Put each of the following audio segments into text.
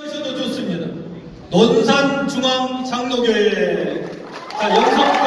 하셔도 좋습니다. 논산중앙장로교회 자 영성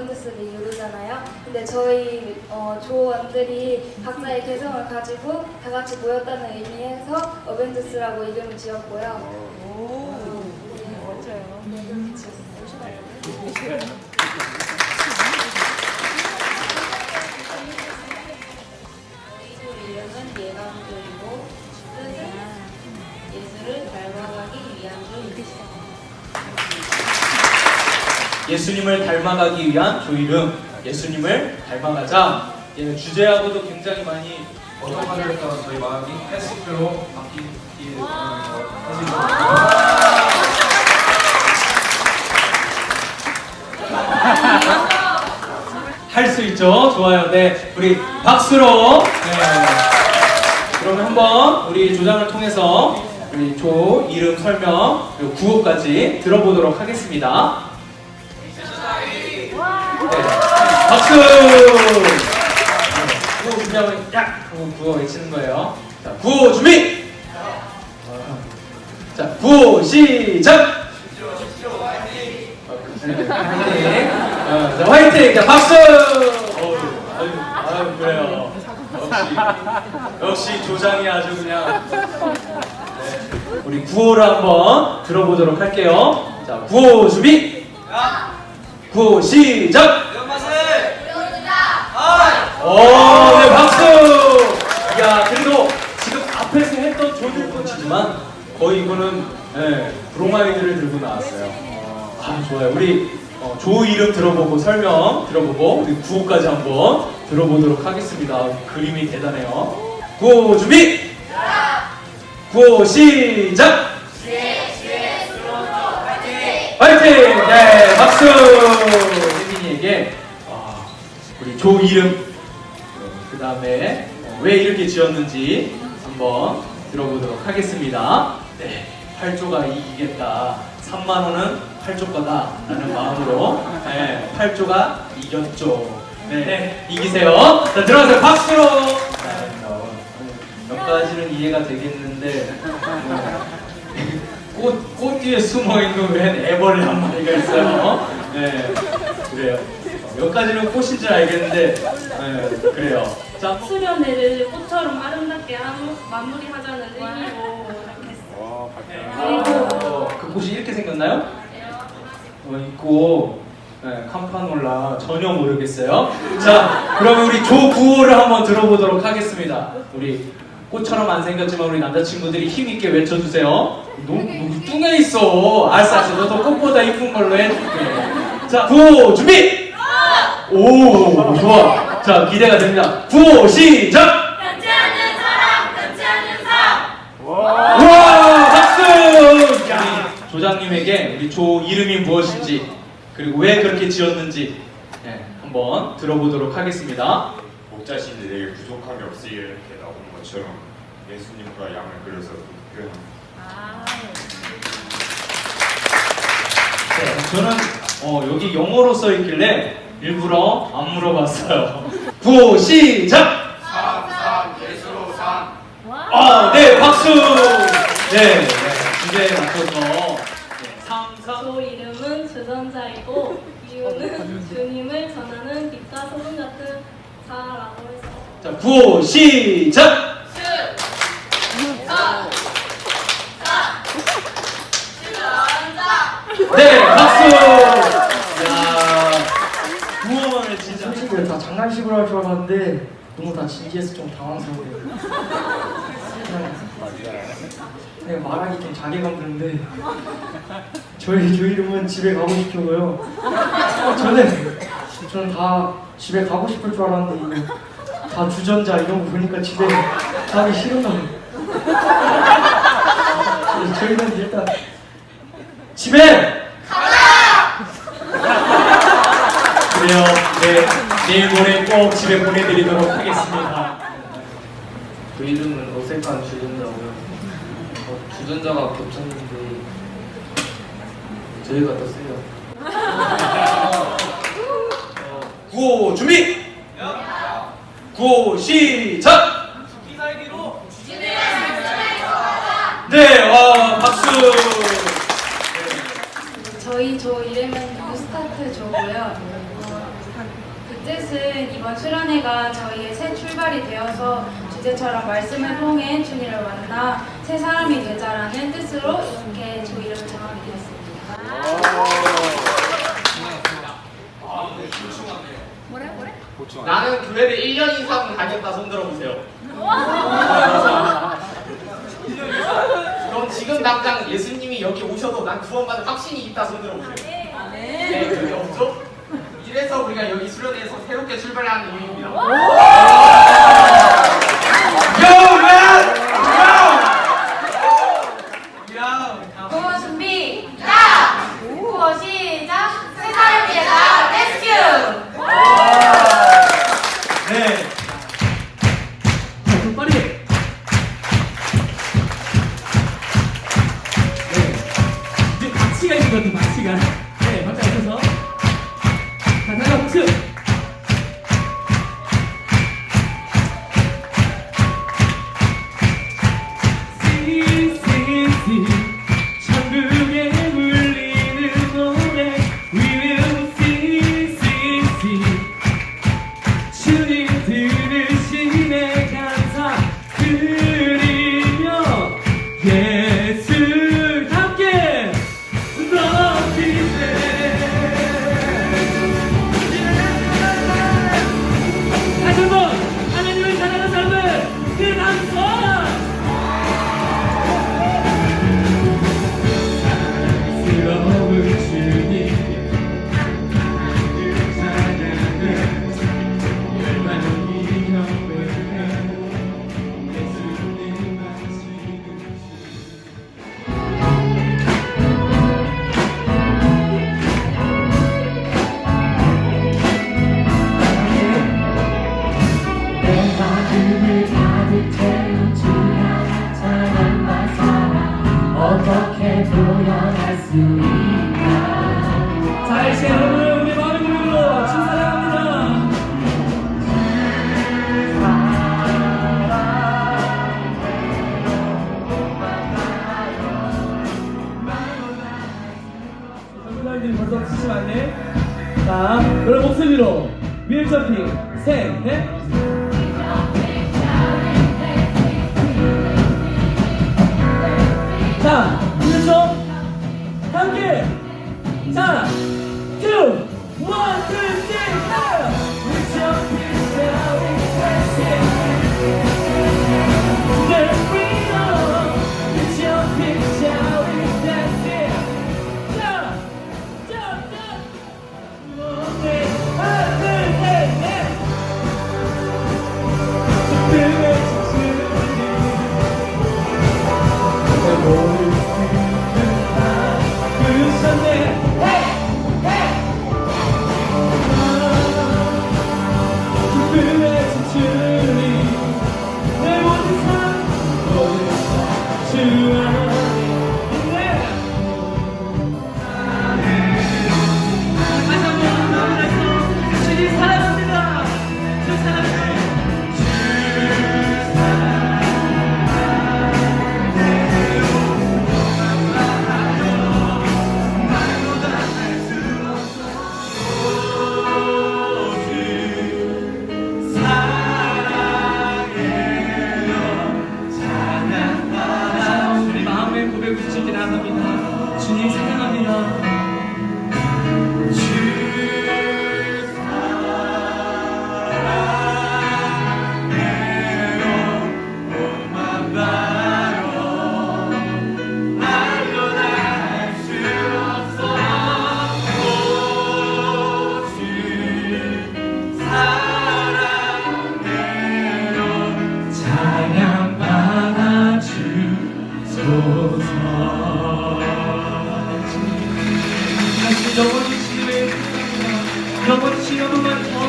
어벤져스를 이루잖아요. 근데 저희 어, 조원들이 각자의 개성을 가지고 다 같이 모였다는 의미에서 어벤져스라고 이름을 지었고요. 저희 예수님을 닮아가기 위한 조이름 예수님을 닮아가자. 얘는 주제하고도 굉장히 많이 어떠하를 따라 저희 마음이 헬스표로 바뀌기 때문에 할수 있죠? 좋아요. 네 우리 박수로. 네. 그러면 한번 우리 조장을 통해서 우리 조 이름 설명 그리고 구호까지 들어보도록 하겠습니다. 박수! 구호 준비하면 야! 하고 구호 외치는 거예요. 자, 구호 준비! 자, 구호 시작! 화이팅! 자, 화이팅! 자, 박수! 아유, 그래요. 역시, 역시 조장이 아주 그냥. 네. 우리 구호를 한번 들어보도록 할게요. 자, 구호 준비! 야! 9 시작! 오, 네, 박수! 야, 그래도 지금 앞에서 했던 조들뿐이지만 거의 이거는 예, 네, 브로마이드를 들고 나왔어요. 아, 좋아요. 우리 어, 조 이름 들어보고 설명 들어보고 우리 구호까지 한번 들어보도록 하겠습니다. 그림이 대단해요. 구호 준비! 구호 시작! 박수! 혜민이에게 아, 우리 조 이름 그 다음에 왜 이렇게 지었는지 한번 들어보도록 하겠습니다. 네, 8조가 이기겠다. 3만 원은 8조 거다. 라는 마음으로 네, 8조가 이겼죠. 네, 이기세요. 자, 들어가세요. 박수로! 네, 어, 몇 가지는 이해가 되겠는데 네. 꽃, 꽃 뒤에 숨어 있는 웬 애벌레 한 마리가 있어요. 네, 그래요. 몇 가지는 꽃인 줄 알겠는데, 네, 그래요. 자, 수련회를 꽃처럼 아름답게 한- 마무리하자는 의미로 이렇게. 어, 그 꽃이 이렇게 생겼나요? 어, 있고, 네, 캄파놀라 전혀 모르겠어요. 자, 그러면 우리 조구호를 한번 들어보도록 하겠습니다. 우리 꽃처럼 안 생겼지만 우리 남자친구들이 힘있게 외쳐주세요. 너무, 너무 뚱해 있어. 알았어, 알았어. 너도 꽃보다 이쁜 걸로 해줄게. 자, 구호 준비! 오, 좋아. 자, 기대가 됩니다. 구호 시작! 변치하는 사람, 변치하는 삶. 우와 박수! 야, 조장님에게 우리 조 이름이 무엇인지 그리고 왜 그렇게 지었는지 네, 한번 들어보도록 하겠습니다. 목자신이 내게 부족함이 없으게 이렇게 나오는 것처럼 예수님과 양을 그려서 표현합니다. 네, 저는 어, 여기 영어로 써 있길래 일부러 안 물어봤어요. 구호 시작! 아, 네, 박수! 네, 네, 주제에 맞춰서. 네, 3, 3, 조 이름은 주전자이고 이유는 주님을 전하는 빛과 소금 같은 자라고 해서. 자, 구호 시작! 네, 박수! 야, 구호만을 진짜 솔직히 다 장난식으로 할 줄 알았는데 너무 다 진지해서 좀 당황스러워요. 그냥, 그냥 말하기 좀 자괴감 드는데 저희 조 이름은 집에 가고 싶어요. 저는 저는 다 집에 가고 싶을 줄 알았는데 이거 다 주전자 이런 거 보니까 집에 가기 싫은 거예요. 그래서 저희는 일단 집에 그래요. 네, 내일 모레 꼭 집에 보내드리도록 하겠습니다. 그 이름은 어색한 주전자고요. 어, 주전자가 겹쳤는데 저희가 떴어요. 구호 준비! 구호 시작! 네, 와, 박수! 저희 조 이름은 뉴스타트 조고요. 뜻은 이번 수련회가 저희의 새 출발이 되어서 주제처럼 말씀을 통해 주님을 만나 새 사람이 되자라는 뜻으로 이렇게 조 이름을 정하게 되었습니다. 나는 교회를 1년 이상 다녔다 손 들어보세요. 그럼 지금 당장 예수님이 여기 오셔도 난 구원받을 확신이 있다 손 들어보세요. 네, 그게 없죠? 이래서 우리가 여기 수련회에서 새롭게 출발하는 이유입니다. Yo, man! 표 다시 넘어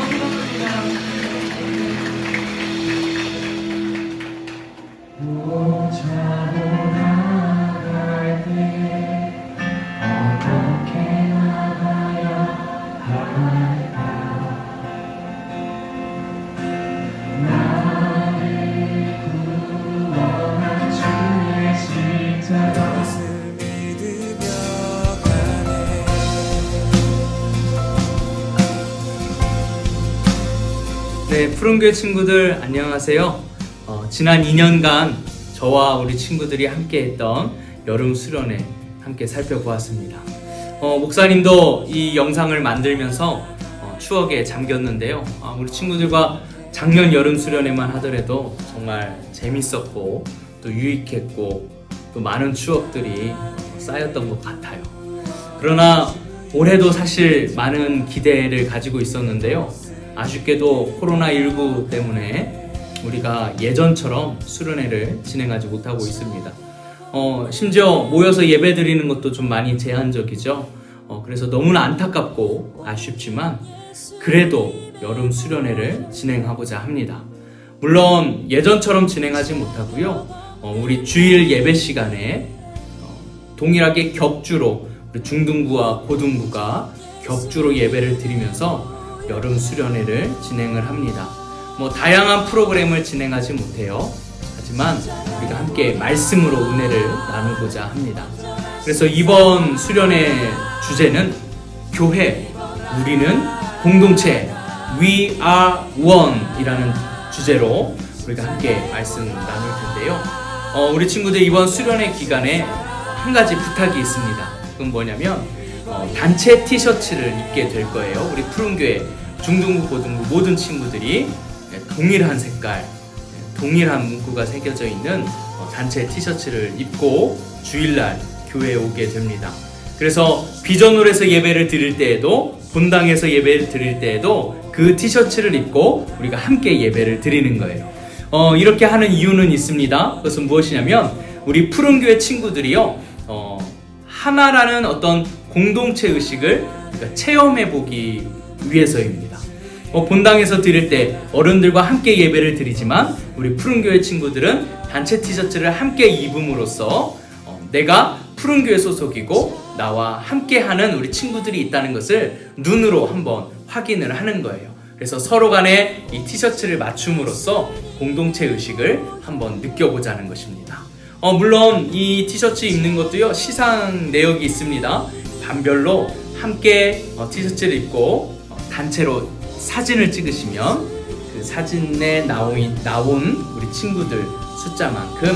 푸른교회 친구들 안녕하세요. 어, 지난 2년간 저와 우리 친구들이 함께했던 여름 수련회 함께 살펴보았습니다. 어, 목사님도 이 영상을 만들면서 어, 추억에 잠겼는데요. 아, 우리 친구들과 작년 여름 수련회만 하더라도 정말 재밌었고 또 유익했고 또 많은 추억들이 쌓였던 것 같아요. 그러나 올해도 사실 많은 기대를 가지고 있었는데요. 아쉽게도 코로나19 때문에 우리가 예전처럼 수련회를 진행하지 못하고 있습니다. 어, 심지어 모여서 예배 드리는 것도 좀 많이 제한적이죠. 어, 그래서 너무나 안타깝고 아쉽지만 그래도 여름 수련회를 진행하고자 합니다. 물론 예전처럼 진행하지 못하고요. 어, 우리 주일 예배 시간에 어, 동일하게 격주로 중등부와 고등부가 격주로 예배를 드리면서 여름 수련회를 진행을 합니다. 뭐 다양한 프로그램을 진행하지 못해요. 하지만 우리가 함께 말씀으로 은혜를 나누고자 합니다. 그래서 이번 수련회 주제는 교회, 우리는 공동체, We are one이라는 주제로 우리가 함께 말씀 나눌 텐데요. 어, 우리 친구들 이번 수련회 기간에 한 가지 부탁이 있습니다. 그건 뭐냐면 어, 단체 티셔츠를 입게 될 거예요. 우리 푸른교회 중등부, 고등부 모든 친구들이 네, 동일한 색깔, 네, 동일한 문구가 새겨져 있는 어, 단체 티셔츠를 입고 주일날 교회에 오게 됩니다. 그래서 비전홀에서 예배를 드릴 때에도 본당에서 예배를 드릴 때에도 그 티셔츠를 입고 우리가 함께 예배를 드리는 거예요. 어, 이렇게 하는 이유는 있습니다. 그것은 무엇이냐면 우리 푸른교회 친구들이요. 어, 하나라는 어떤 공동체 의식을 우리가 체험해 보기 위해서입니다. 어, 본당에서 드릴 때 어른들과 함께 예배를 드리지만 우리 푸른교회 친구들은 단체 티셔츠를 함께 입음으로써 어, 내가 푸른교회 소속이고 나와 함께하는 우리 친구들이 있다는 것을 눈으로 한번 확인을 하는 거예요. 그래서 서로 간에 이 티셔츠를 맞춤으로써 공동체 의식을 한번 느껴보자는 것입니다. 어, 물론 이 티셔츠 입는 것도요 시상 내역이 있습니다. 반별로 함께 어, 티셔츠를 입고 어, 단체로 사진을 찍으시면 그 사진에 나온, 나온 우리 친구들 숫자만큼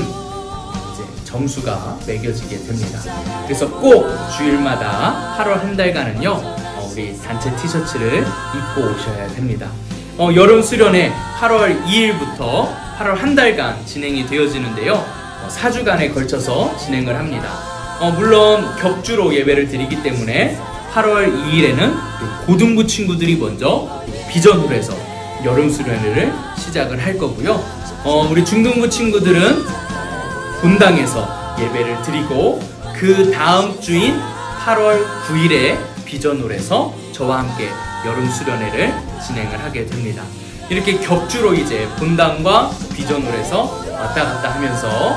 이제 점수가 매겨지게 됩니다. 그래서 꼭 주일마다 8월 한 달간은요, 어, 우리 단체 티셔츠를 입고 오셔야 됩니다. 어, 여름 수련회 8월 2일부터 8월 한 달간 진행이 되어지는데요. 어, 4주간에 걸쳐서 진행을 합니다. 어, 물론 격주로 예배를 드리기 때문에 8월 2일에는 고등부 친구들이 먼저 비전홀에서 여름 수련회를 시작을 할 거고요. 어, 우리 중등부 친구들은 본당에서 예배를 드리고 그 다음 주인 8월 9일에 비전홀에서 저와 함께 여름 수련회를 진행을 하게 됩니다. 이렇게 격주로 이제 본당과 비전홀에서 왔다 갔다 하면서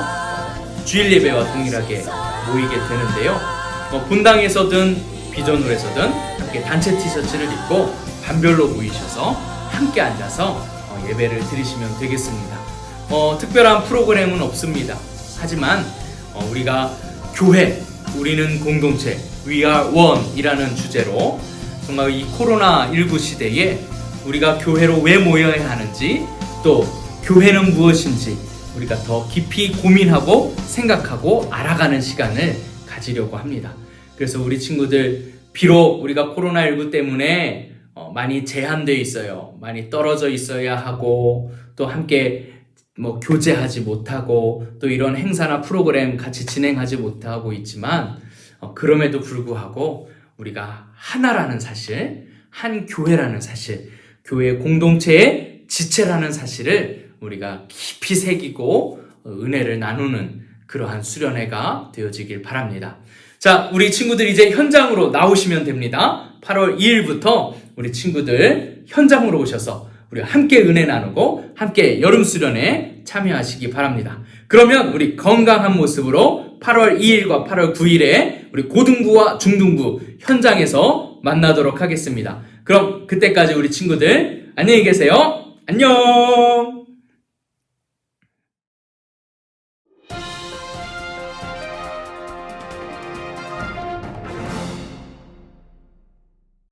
주일 예배와 동일하게 모이게 되는데요. 어, 본당에서든 비전홀에서든 함께 단체 티셔츠를 입고 반별로 모이셔서 함께 앉아서 어, 예배를 드리시면 되겠습니다. 어, 특별한 프로그램은 없습니다. 하지만 어, 우리가 교회, 우리는 공동체, We are one 이라는 주제로 정말 이 코로나19 시대에 우리가 교회로 왜 모여야 하는지 또 교회는 무엇인지 우리가 더 깊이 고민하고 생각하고 알아가는 시간을 가지려고 합니다. 그래서 우리 친구들 비록 우리가 코로나19 때문에 어, 많이 제한되어 있어요. 많이 떨어져 있어야 하고 또 함께 뭐 교제하지 못하고 또 이런 행사나 프로그램 같이 진행하지 못하고 있지만 어, 그럼에도 불구하고 우리가 하나라는 사실, 한 교회라는 사실, 교회 공동체의 지체라는 사실을 우리가 깊이 새기고 어, 은혜를 나누는 그러한 수련회가 되어지길 바랍니다. 자, 우리 친구들 이제 현장으로 나오시면 됩니다. 8월 2일부터 우리 친구들 현장으로 오셔서 우리 함께 은혜 나누고 함께 여름 수련회 참여하시기 바랍니다. 그러면 우리 건강한 모습으로 8월 2일과 8월 9일에 우리 고등부와 중등부 현장에서 만나도록 하겠습니다. 그럼 그때까지 우리 친구들 안녕히 계세요. 안녕!